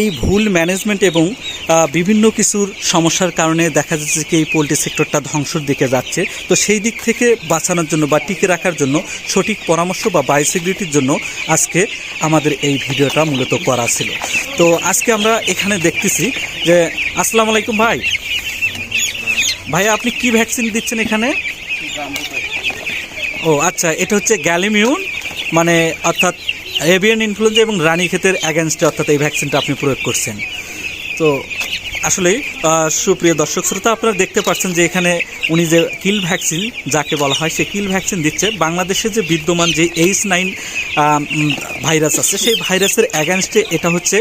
এই ভুল ম্যানেজমেন্ট এবং বিভিন্ন কিছুর সমস্যার কারণে দেখা যাচ্ছে কি এই পোলট্রি সেক্টরটা ধ্বংসের দিকে যাচ্ছে। তো সেই দিক থেকে বাঁচানোর জন্য বা টিকে রাখার জন্য সঠিক পরামর্শ বা বায়োসিকিউরিটির জন্য আজকে আমাদের এই ভিডিওটা মূলত করা ছিল। তো আজকে আমরা এখানে দেখতেছি যে, আসসালামু আলাইকুম ভাই। ভাই, আপনি কি ভ্যাকসিন দিচ্ছেন এখানে? ও আচ্ছা এটা হচ্ছে গ্যালিমিউন মানে অর্থাৎ এভিয়ান ইনফ্লুয়েঞ্জা এবং রানী ক্ষেতের অ্যাগেনস্টে অর্থাৎ এই ভ্যাকসিনটা আপনি প্রয়োগ করছেন। তো আসলে সুপ্রিয় দর্শক শ্রোতা, আপনারা দেখতে পাচ্ছেন যে এখানে উনি যে কিল ভ্যাকসিন যাকে বলা হয়, সে কিল ভ্যাকসিন দিচ্ছে। বাংলাদেশে যে বিদ্যমান যে এইচ নাইন ভাইরাস আছে, সেই ভাইরাসের অ্যাগেনস্টে এটা হচ্ছে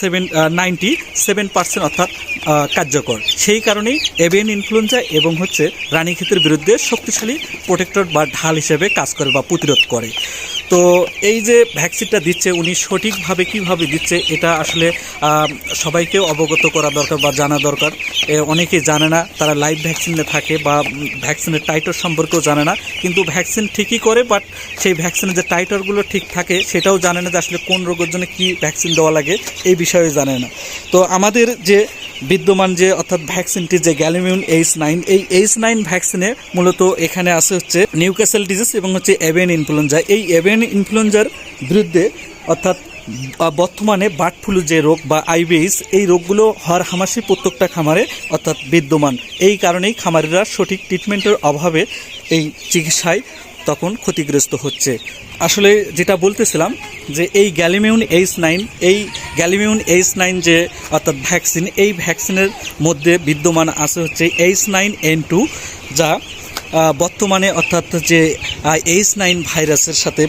সেভেন নাইনটি সেভেন পার্সেন্ট অর্থাৎ কার্যকর। সেই কারণেই এভিয়ান ইনফ্লুয়েঞ্জা এবং হচ্ছে রানীক্ষেতের বিরুদ্ধে শক্তিশালী প্রোটেক্টর বা ঢাল হিসেবে কাজ করে বা প্রতিরোধ করে। তো এই যে ভ্যাকসিনটা দিচ্ছে উনি সঠিকভাবে কীভাবে দিচ্ছে এটা আসলে সবাইকে অবগত করা দরকার বা জানা দরকার। এ, অনেকেই জানে না তারা লাইভ ভ্যাকসিনে থাকে বা ভ্যাকসিনের টাইটর সম্পর্কেও জানে না। কিন্তু ভ্যাকসিন ঠিকই করে বাট সেই ভ্যাকসিনের যে টাইটরগুলো ঠিক থাকে সেটাও জানে না যে আসলে কোন রোগের জন্য কী ভ্যাকসিন দেওয়া লাগে এই বিষয়ে জানে না। তো আমাদের যে বিদ্যমান যে অর্থাৎ ভ্যাকসিনটি যে গ্যালিমিউন এইচ নাইন এই এইচ নাইন ভ্যাকসিনে মূলত এখানে আছে হচ্ছে নিউক্যাসেল ডিজিজ এবং হচ্ছে এভিয়ান ইনফ্লুয়েঞ্জা এই এভিয়ান ইনফ্লুয়েঞ্জার বিরুদ্ধে, অর্থাৎ বর্তমানে বার্ড ফ্লু যে রোগ বা আইবিএস এই রোগগুলো হর হামাসি প্রত্যেকটা খামারে, অর্থাৎ বিদ্যমান। এই কারণেই খামারিরা সঠিক ট্রিটমেন্টের অভাবে এই চিকিৎসায় তখন ক্ষতিগ্রস্ত হচ্ছে। আসলে যেটা বলতেছিলাম, যে এই গ্যালিমিউন এইচ নাইন, এই গ্যালিমিউন এইচ নাইন যে, অর্থাৎ ভ্যাকসিন, এই ভ্যাকসিনের মধ্যে বিদ্যমান আছে হচ্ছে এইচ নাইন এন টু, যা বর্তমানে অর্থাৎ যে এইচ নাইন ভাইরাসের সাথে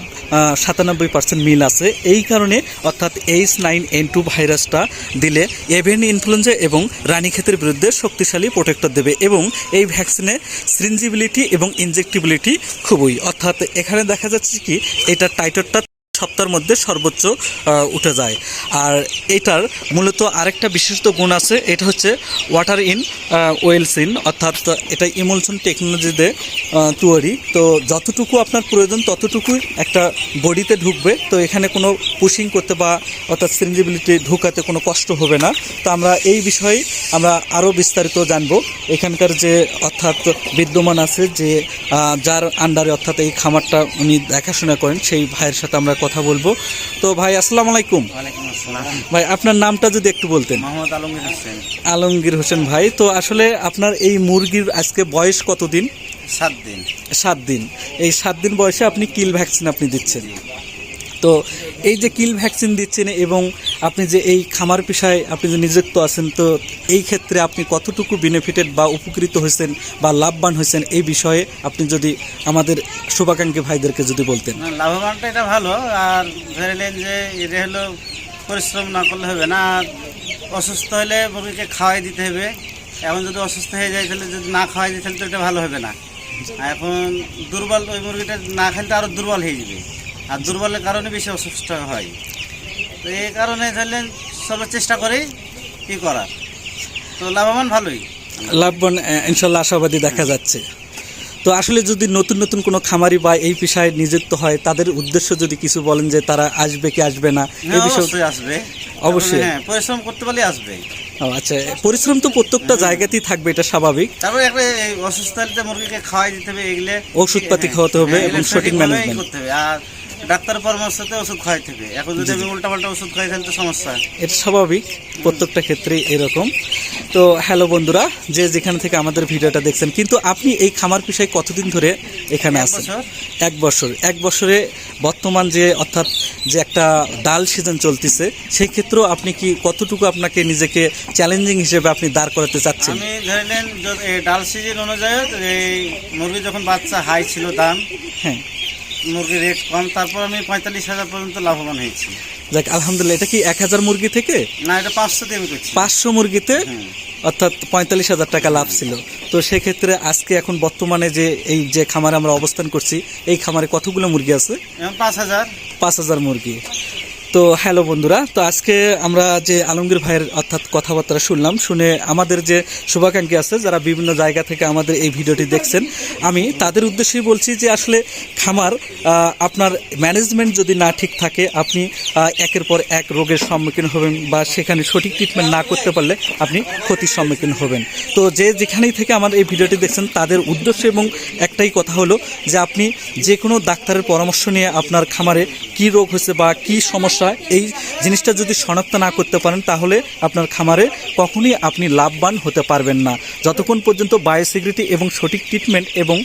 সাতানব্বই পার্সেন্ট মিল আছে। এই কারণে অর্থাৎ এইচ নাইন এন টু ভাইরাসটা দিলে এভেন ইনফ্লুয়েঞ্জা এবং রানীক্ষেতের বিরুদ্ধে শক্তিশালী প্রোটেক্টর দেবে এবং এই ভ্যাকসিনে সিরিঞ্জিবিলিটি এবং ইনজেক্টিবিলিটি খুবই। অর্থাৎ এখানে দেখা যাচ্ছে কি, এটা টাইটরটা সপ্তাহের মধ্যে সর্বোচ্চ উঠে যায়। আর এটার মূলত আরেকটা বিশিষ্ট গুণ আছে, এটা হচ্ছে ওয়াটার ইন ওয়েলসিন অর্থাৎ এটা ইমলসন টেকনোলজিতে তৈরি। তো যতটুকু আপনার প্রয়োজন, ততটুকুই একটা বডিতে ঢুকবে। তো এখানে কোনো পুশিং করতে বা অর্থাৎ সিরিঞ্জিবিলিটি ঢুকাতে কোনো কষ্ট হবে না। তো আমরা এই বিষয়ে আমরা আরও বিস্তারিত জানব। এখানকার যে অর্থাৎ বিদ্যমান আছে যে যার আন্ডারে অর্থাৎ এই খামারটা উনি দেখাশোনা করেন, সেই ভাইয়ের সাথে আমরা বলব। তো ভাই আসসালাম আলাইকুম। ভাই আপনার নামটা যদি একটু বলতেন। আলমগীর হোসেন। আলমগীর হোসেন ভাই তো আসলে আপনার এই মুরগির আজকে বয়স কতদিন? সাত দিন। সাত দিন। এই সাত দিন বয়সে আপনি কিল ভ্যাকসিন আপনি দিচ্ছেন। তো এই যে কিল ভ্যাকসিন দিচ্ছেন এবং আপনি যে এই খামার পেশায় আপনি যে নিযুক্ত আছেন, তো এই ক্ষেত্রে আপনি কতটুকু বেনিফিটেড বা উপকৃত হয়েছেন বা লাভবান হয়েছেন এই বিষয়ে আপনি যদি আমাদের শুভাকাঙ্ক্ষী ভাইদেরকে যদি বলতেন। লাভবানটা এটা ভালো, আর ধরে নেন যে এটা হলো পরিশ্রম না করলে হবে না, আর অসুস্থ হলে মুরগিকে খাওয়াই দিতে হবে। এখন যদি অসুস্থ হয়ে যায়, তাহলে যদি না খাওয়াই দিই তাহলে তো এটা ভালো হবে না। এখন দুর্বল ওই মুরগিটা না খেলে তো আরও দুর্বল হয়ে যাবে। আর দুর্বলের কারণে বেশি অসুস্থ হয়। তো এই কারণে তাহলে সর্ব চেষ্টা করি কী করার তো লাভবান ভালোই। লাভবান ইনশাল্লাহ আশাবাদী দেখা যাচ্ছে। তো আসলে যদি নতুন নতুন কোনো খামারি বা এই পেশায় নিযুক্ত হয় তাদের উদ্দেশ্য যদি কিছু বলেন যে তারা আসবে কি আসবে না এই হ্যাঁ, বিষয়ে আসবে। অবশ্যই। হ্যাঁ পরিশ্রম করতে পারলে আসবে। আচ্ছা পরিশ্রম তো প্রত্যেকটা জায়গাতেই থাকবে এটা স্বাভাবিক। তারপরে একটা অসুস্থ মুরগিকে খাওয়াই দিতে হবে এগুলো ওষুধপাতি হ্যাঁ, খাওয়াতে হবে হ্যাঁ, এবং সঠিক management। করতে হবে। আর ডাক্তারের পরামর্শতে ওষুধ খাওয়াইতে হবে এখন যদি আমি উল্টা পাল্টা ওষুধ খাই তাহলে তো সমস্যা। এটা স্বাভাবিক প্রত্যেকটা ক্ষেত্রেই এরকম। তো হ্যালো বন্ধুরা যে যেখানে থেকে আমাদের ভিডিওটা দেখছেন কিন্তু আপনি এই খামার পেশায় কতদিন ধরে এখানে আছেন? এক বছর। এক বছরে বর্তমান যে অর্থাৎ যে একটা ডাল সিজন চলতেছে সেই ক্ষেত্রেও আপনি কি কতটুকু আপনাকে নিজেকে চ্যালেঞ্জিং হিসেবে আপনি দাঁড় করাতে চাচ্ছেন? আমি ধরে নেন ডাল সিজন অনুযায়ী এই মুরগি যখন বাচ্চা হাই ছিল দাম হ্যাঁ। মুরগির রেট কম তারপর আমি পঁয়তাল্লিশ হাজার পর্যন্ত লাভবান হয়েছি। যাক আলহামদুলিল্লাহ এটা কি এক হাজার মুরগি থেকে? না এটা পাঁচশো দিয়ে আমি করছি। পাঁচশো মুরগিতে? অর্থাৎ পঁয়তাল্লিশ হাজার টাকা লাভ ছিল। তো সেক্ষেত্রে আজকে এখন বর্তমানে যে এই যে খামারে আমরা অবস্থান করছি এই খামারে কতগুলো মুরগি আছে? পাঁচ হাজার। পাঁচ হাজার মুরগি। তো হ্যালো বন্ধুরা, তো আজকে আমরা যে আলমগীর ভাইয়ের অর্থাৎ কথাবার্তা শুনলাম, শুনে আমাদের যে শুভাকাঙ্ক্ষী আছে, যারা বিভিন্ন জায়গা থেকে আমাদের এই ভিডিওটি দেখছেন, আমি তাদের উদ্দেশ্যেই বলছি যে আসলে খামার আপনার ম্যানেজমেন্ট যদি না ঠিক থাকে, আপনি একের পর এক রোগের সম্মুখীন হবেন বা সেখানে সঠিক ট্রিটমেন্ট না করতে পারলে আপনি ক্ষতির সম্মুখীন হবেন। তো যে যেখানেই থেকে আমার এই ভিডিওটি দেখছেন, তাদের উদ্দেশ্য এবং একটাই কথা হলো যে আপনি যে কোনো ডাক্তারের পরামর্শ নিয়ে আপনার খামারে কি রোগ হয়েছে বা কি সমস্যা এই জিনিসটা যদি শনাক্ত না করতে পারেন, তাহলে আপনার খামারে কখনই আপনি লাভবান হতে পারবেন না। যতক্ষণ পর্যন্ত বায়োসিকিউরিটি এবং সঠিক ট্রিটমেন্ট এবং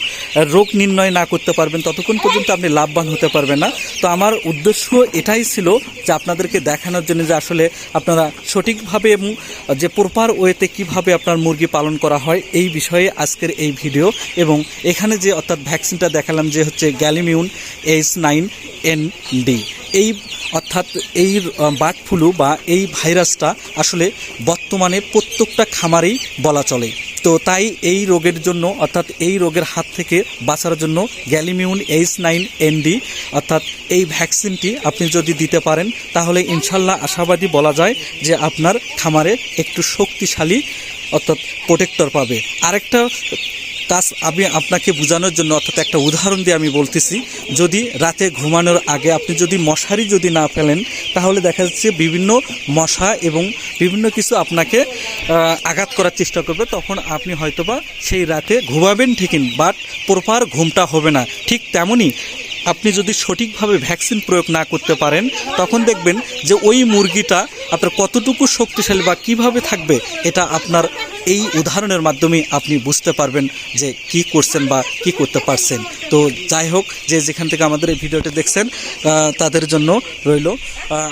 রোগ নির্ণয় না করতে পারবেন, ততক্ষণ পর্যন্ত আপনি লাভবান হতে পারবেন না। তো আমার উদ্দেশ্য এটাই ছিল যে আপনাদেরকে দেখানোর জন্য যে আসলে আপনারা সঠিকভাবে এবং যে প্রপার ওয়েতে কীভাবে আপনার মুরগি পালন করা হয়, এই বিষয়ে আজকের এই ভিডিও এবং এখানে যে অর্থাৎ ভ্যাকসিনটা দেখালাম যে হচ্ছে গ্যালিমিউন এইচ নাইন এন ডি। এই অর্থাৎ এই বার্ড ফ্লু বা এই ভাইরাসটা আসলে বর্তমানে প্রত্যেকটা খামারেই বলা চলে। তো তাই এই রোগের জন্য, অর্থাৎ এই রোগের হাত থেকে বাঁচার জন্য গ্যালিমিউন এইচ নাইন এনডি অর্থাৎ এই ভ্যাকসিনটি আপনি যদি দিতে পারেন, তাহলে ইনশাল্লাহ আশাবাদী বলা যায় যে আপনার খামারে একটু শক্তিশালী, অর্থাৎ প্রোটেক্টর পাবে। আরেকটা কাজ আমি আপনাকে বোঝানোর জন্য অর্থাৎ একটা উদাহরণ দিয়ে আমি বলতেছি, যদি রাতে ঘুমানোর আগে আপনি যদি মশারি যদি না ফেলেন, তাহলে দেখা যাচ্ছে বিভিন্ন মশা এবং বিভিন্ন কিছু আপনাকে আঘাত করার চেষ্টা করবে। তখন আপনি হয়তোবা সেই রাতে ঘুমাবেন ঠিকই বাট প্রপার ঘুমটা হবে না। ঠিক তেমনই আপনি যদি সঠিকভাবে ভ্যাকসিন প্রয়োগ না করতে পারেন, তখন দেখবেন যে ওই মুরগিটা আপনার কতটুকু শক্তিশালী বা কীভাবে থাকবে, এটা আপনার এই উদাহরণের মাধ্যমে আপনি বুঝতে পারবেন যে কি করছেন বা কি করতে পারছেন। তো যাই হোক, যে যেখান থেকে আমাদের এই ভিডিওটি দেখছেন তাদের জন্য রইল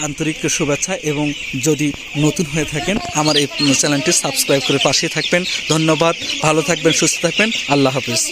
আন্তরিক শুভেচ্ছা এবং যদি নতুন হয়ে থাকেন, আমার এই চ্যানেলটি সাবস্ক্রাইব করে পাশে থাকবেন। ধন্যবাদ, ভালো থাকবেন, সুস্থ থাকবেন, আল্লাহ হাফিজ।